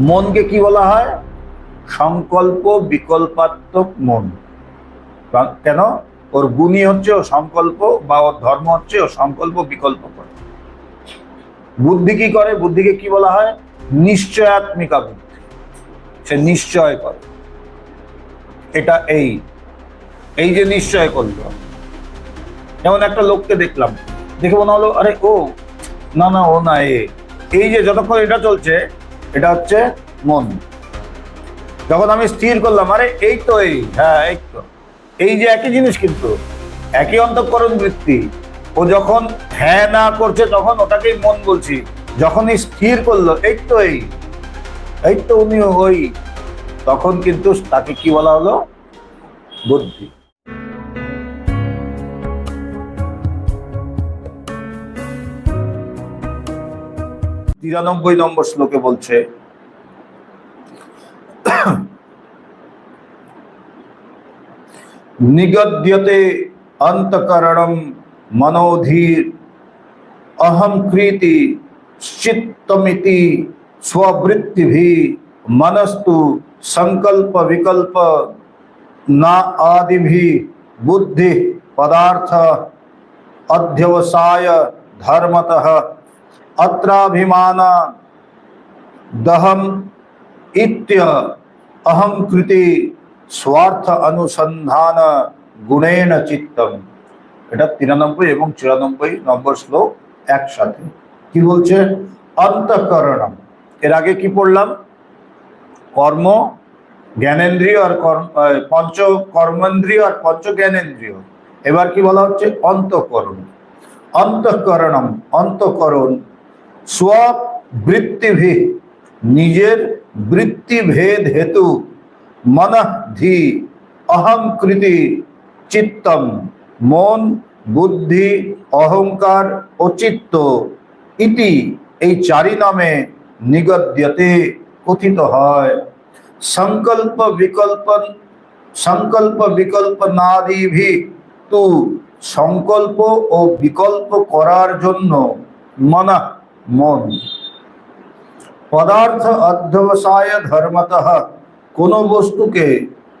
মনকে কি বলা হয়? সংকল্প বিকল্পাত্মক মন। কেন? ওর গুণী হচ্ছে ও সংকল্প বা ওর ধর্ম হচ্ছে ও সংকল্প বিকল্প করে বুদ্ধি কি করে? বুদ্ধিকে কি বলা হয়? নিশ্চয়াত্মিকা বুদ্ধি সে নিশ্চয় করে। এটা এই। এই যে নিশ্চয় করল। যেমন একটা লোককে দেখলাম। দেখে মনে হলো, আরে ও, না না, ও না, এ। এই যে যতক্ষণ এটা চলছে এটা হচ্ছে মন। যখন আমি স্থির করলাম, আরে এই তো এই হ্যাঁ এই তো। এই যে একই জিনিস কিন্তু, একই অন্তঃকরণ বৃত্তি, ও যখন হ্যাঁ না করছে, তখন ওটাকেই মন বলছি। যখনই স্থির করল, এই তো এই এই তো উনি ওই, তখন কিন্তু তাকে কি বলা হলো? বুদ্ধি। তিরানব্বই নম্বর শ্লোকে বলছে নিগদ্যতে অন্তকরণম মনোধীর অহম কৃতি চিত্তমিতি स्ववृत्तिभि मनस्तु संकल्प विकल्प न आदिभि बुद्धि पदार्थ अध्यवसाय धर्मतः অত্রাভিমান দহম ইত্য অহম কৃতি স্বার্থ অনুসন্ধান গুণেন চিত্তম এটা তিরানব্বই এবং চুরানব্বই নম্বর শ্লোক একসাথে। কি বলছে? অন্তঃকরণম। এর আগে কি পড়লাম? কর্ম জ্ঞানেন্দ্রিয় আর কর্ম পঞ্চ কর্মেন্দ্রিয় আর পঞ্চ জ্ঞানেন্দ্রীয়। এবার কি বলা হচ্ছে? অন্তঃকরণ। অন্তঃকরণম। অন্তঃকরণ স্ববৃত্তিভি নিজের বৃত্তিভেদ হেতু মনঃধি অহংকৃতি চিত্তম মন বুদ্ধি অহংকার ও চিত্ত ইতি এই চারি নামে নিগদ্যতে কথিত হয়। সংকল্প বিকল্পন, সংকল্প বিকল্প নাদিভি তু সংকল্প ও বিকল্প করার জন্য মনা মন। পদার্থ অধ্যবসায় ধর্মতঃ কোন বস্তুকে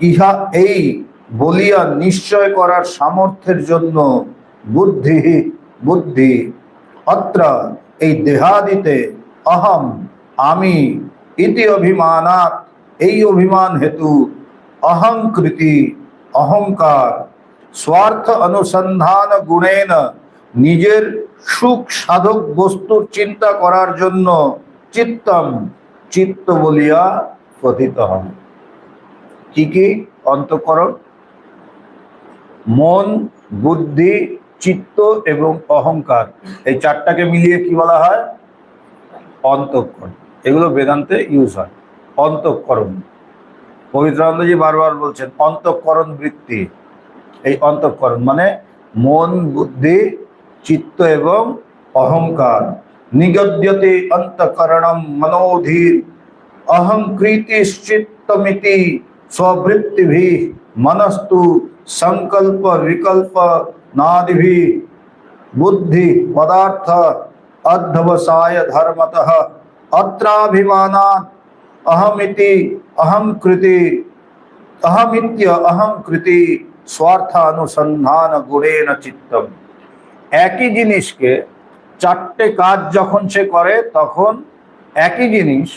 ইহা এই বলিয়া নিশ্চয় করার সামর্থ্যের জন্য বুদ্ধি বুদ্ধি। অত্র এই দেহাদিতে অহম আমি ইতি অভিমানাৎ, এই অভিমান হেতু অহংকৃতি, অহংকার। স্বার্থ অনুসন্ধান গুণেন নিজের সুখ সাধক বস্তুর চিন্তা করার জন্য চিত্তম চিত্ত বলিয়া কথিত হয়। কি কি? অন্তঃকরণ, মন, বুদ্ধি, চিত্ত এবং অহংকার। এই চারটাকে মিলিয়ে কি বলা হয়? অন্তঃকরণ। এগুলো বেদান্তে ইউজ হয়। অন্তঃকরণ। পবিত্রানন্দজি বারবার বলছেন, অন্তঃকরণ বৃত্তি। এই অন্তঃকরণ মানে মন, বুদ্ধি চিত্ত এবং অহংকার নিগদ্যতে অন্তঃকরণম মনোধীর অহংকৃতিশ্চিত্তমিতি स्ववृत्तिभि मनस्तु संकल्प विकल्प नादिभि बुद्धि पदार्थ अध्यवसाय धर्मतः अत्राभिमानात् अहमिति अहं कृति अहमित्य अहं कृति স্বার্থানুসন্ধান গুণেন চিত্তম একই জিনিসকে চারটে কাজ যখন সে করে, তখন একই জিনিস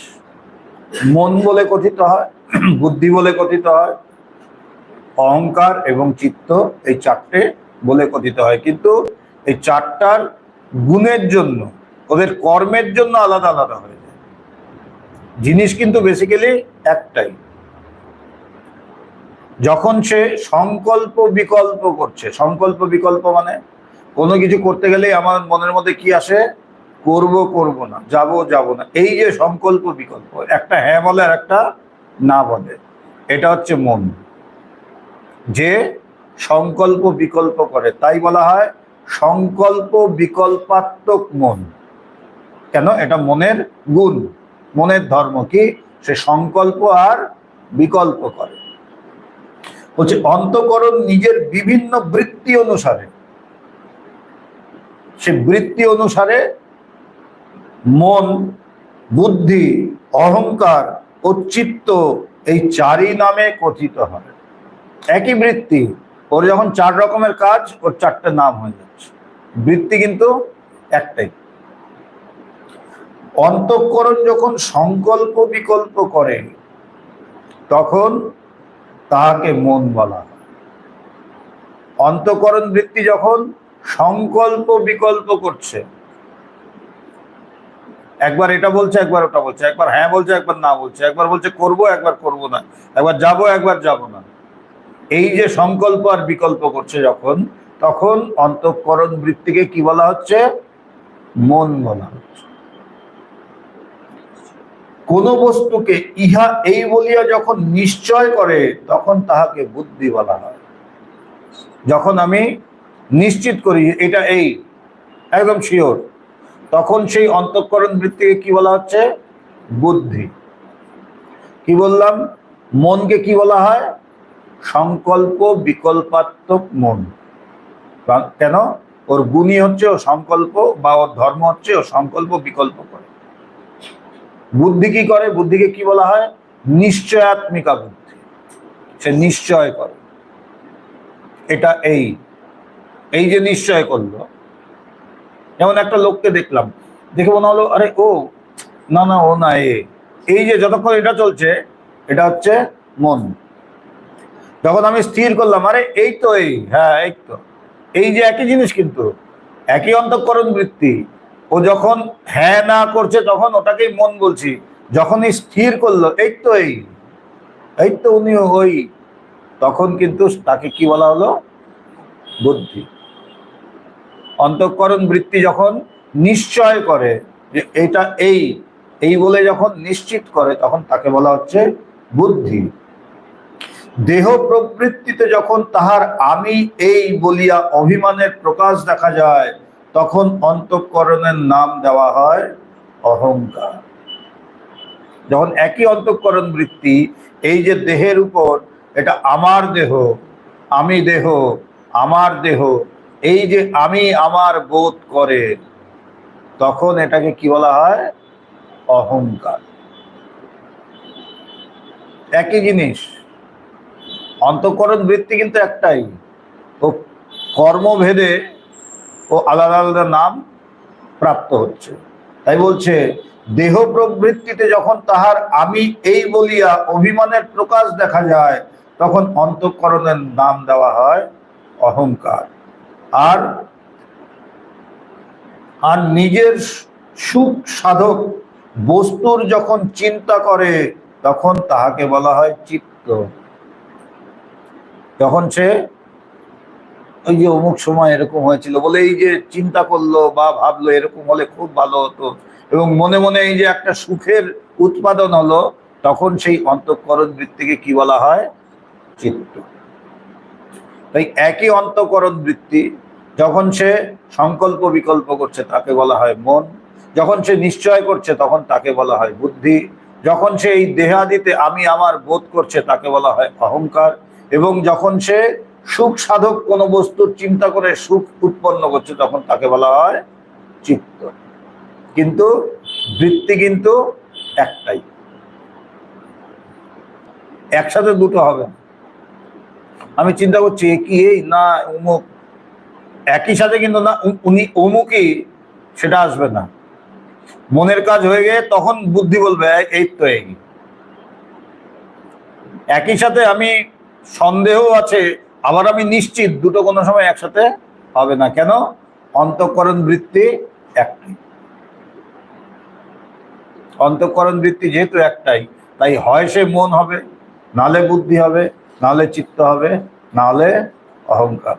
মন বলে কথিত হয়, বুদ্ধি বলে কথিত হয়, অহংকার এবং চিত্ত এই চারটে বলে কথিত হয়। কিন্তু এই চারটার গুণের জন্য, ওদের কর্মের জন্য আলাদা আলাদা হয়ে যায়। জিনিস কিন্তু বেসিক্যালি একটাই। যখন সে সংকল্প বিকল্প করছে, সংকল্প বিকল্প মানে কোনো কিছু করতে গেলেই আমার মনের মধ্যে কি আসে? করব করব না, যাব যাব না। এই যে সংকল্প বিকল্প, একটা হ্যাঁ বলে আর একটা না বলে, এটা হচ্ছে মন। যে সংকল্প বিকল্প করে, তাই বলা হয় সংকল্প বিকল্পাত্মক মন। কেন? এটা মনের গুণ, মনের ধর্ম কি? সে সংকল্প আর বিকল্প করে। বলছে, অন্তকরণ নিজের বিভিন্ন বৃত্তি অনুসারে। সে বৃত্তি অনুসারে মন, বুদ্ধি, অহংকার ও চিত্ত এই চারই নামে কথিত হয়। একই বৃত্তি, ওর যখন চার রকমের কাজ, ওর চারটে নাম হয়ে যাচ্ছে। বৃত্তি কিন্তু একটাই। অন্তঃকরণ যখন সংকল্প বিকল্প করে, তখন তাহাকে মন বলা হয়। অন্তঃকরণ বৃত্তি যখন সংকল্প বিকল্প করছে। একবার এটা বলছে, একবার ওটা বলছে, একবার হ্যাঁ বলছে, একবার না বলছে, একবার বলছে করব, একবার করব না, একবার যাব একবার যাব না। এই যে সংকল্প আর বিকল্প করছে যখন, তখন অন্তঃকরণ বৃত্তিকে কি বলা হচ্ছে? মন বলা হচ্ছে। কোন বস্তুকে ইহা এই বলিয়া যখন নিশ্চয় করে, তখন তাহাকে বুদ্ধি বলা হয়। যখন আমি নিশ্চিত করি এটা এই, একদম শিওর তখন সেই অন্তঃকরণ বৃত্তিকে কি বলা হচ্ছে? বুদ্ধি। কি বললাম? মনকে কি বলা হয়? সংকল্প বিকল্পাত্মক মন। কেন? ওর গুণই হচ্ছে ও সংকল্প বা ওর ধর্ম হচ্ছে ও সংকল্প বিকল্প করে। বুদ্ধি কি করে? বুদ্ধিকে কি বলা হয়? নিশ্চয়াত্মিকা বুদ্ধি সে নিশ্চয় করে। এটা এই। এই যে নিশ্চয় করল। যেমন একটা লোককে দেখলাম, দেখে মনে হলো, আরে ও, না না, ও না, এ। এই যে যতক্ষণ এটা চলছে, এটা হচ্ছে মন। যখন আমি স্থির করলাম, আরে এই তো এই হ্যাঁ এই তো। এই যে একই জিনিস কিন্তু, একই অন্তঃকরণ বৃত্তি। ও যখন হ্যাঁ না করছে, তখন ওটাকেই মন বলছি। যখনই স্থির করল, এই তো এই এই তো উনি ওই, তখন কিন্তু তাকে কি বলা হলো? বুদ্ধি। অন্তঃকরণ বৃত্তি যখন নিশ্চয় করে, যে এটা এই এই বলে যখন নিশ্চিত করে, তখন তাকে বলা হচ্ছে বুদ্ধি। দেহ প্রবৃত্তিতে যখন তাহার আমি এই বলিয়া অভিমানের প্রকাশ দেখা যায়, তখন অন্তঃকরণের নাম দেওয়া হয় অহংকার। যখন একই অন্তঃকরণ বৃত্তি, এই যে দেহের উপর, এটা আমার দেহ, আমি দেহ, আমার দেহ এই যে আমি আমার বোধ করে, তখন এটাকে কি বলা হয়? অহংকার। একই জিনিস, অন্তঃকরণ বৃত্তি কিন্তু একটাই। ও কর্মভেদে ও আলাদা আলাদা নাম প্রাপ্ত হচ্ছে। তাই বলছে, দেহ প্রবৃত্তিতে যখন তাহার আমি এই বলিয়া অভিমানের প্রকাশ দেখা যায়, তখন অন্তঃকরণের নাম দেওয়া হয় অহংকার। আর আর নিজের সুখ সাধক বস্তুর যখন চিন্তা করে, তখন তাহাকে বলা হয় চিত্ত। যখন সে, ওই যে অমুক সময় এরকম হয়েছিল, বলে এই যে চিন্তা করল বা ভাবলো এরকম হলে খুব ভালো হতো, এবং মনে মনে এই যে একটা সুখের উৎপাদন হলো, তখন সেই অন্তঃকরণ বৃত্তিকে কি বলা হয়? চিত্ত। তাই একই অন্তকরণ বৃত্তি, যখন সে সংকল্প বিকল্প করছে তাকে বলা হয় মন, যখন সে নিশ্চয় করছে তখন তাকে বলা হয় বুদ্ধি, যখন সে এই দেহাদিতে আমি আমার বোধ করছে তাকে বলা হয় অহংকার, এবং যখন সে সুখ সাধক কোনো বস্তুর চিন্তা করে সুখ উৎপন্ন করছে তখন তাকে বলা হয় চিত্ত কিন্তু বৃত্তি কিন্তু একটাই একসাথে দুটো হবে না। আমি চিন্তা করছি কি, এই না অমুক একই সাথে কিন্তু না উনি অমুকই, সেটা আসবে না। মনের কাজ হয়ে গিয়ে তখন বুদ্ধি বলবে, "এই- এই তো এই। একই সাথে আমি সন্দেহ আছে, আবার আমি নিশ্চিত দুটো কোনো সময় একসাথে হবে না। কেন? অন্তঃকরণ বৃত্তি একটাই। অন্তঃকরণ বৃত্তি যেহেতু একটাই, তাই হয় সে মন হবে, নালে বুদ্ধি হবে। নালে চিত্ত হবে, নালে অহংকার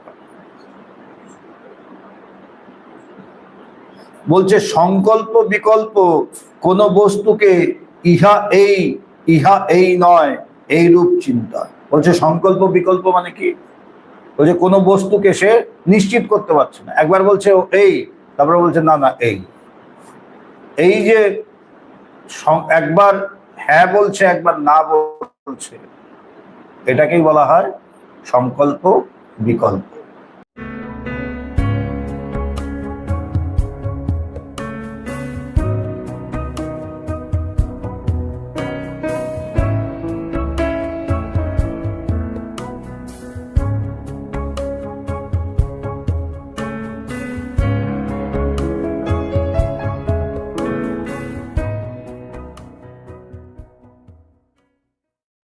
বলছে, সংকল্প বিকল্প কোন বস্তুকে ইহা এই ইহা এই নয়, এই রূপ চিন্তা। বলছে, সংকল্প বিকল্প মানে কি? বলছে, কোনো বস্তুকে সে নিশ্চিত করতে পারছে না। একবার বলছে এই, তারপরে বলছে, না না, এই। এই যে একবার হ্যাঁ বলছে, একবার না বলছে। এটাকেই বলা হয় সংকল্প বিকল্প।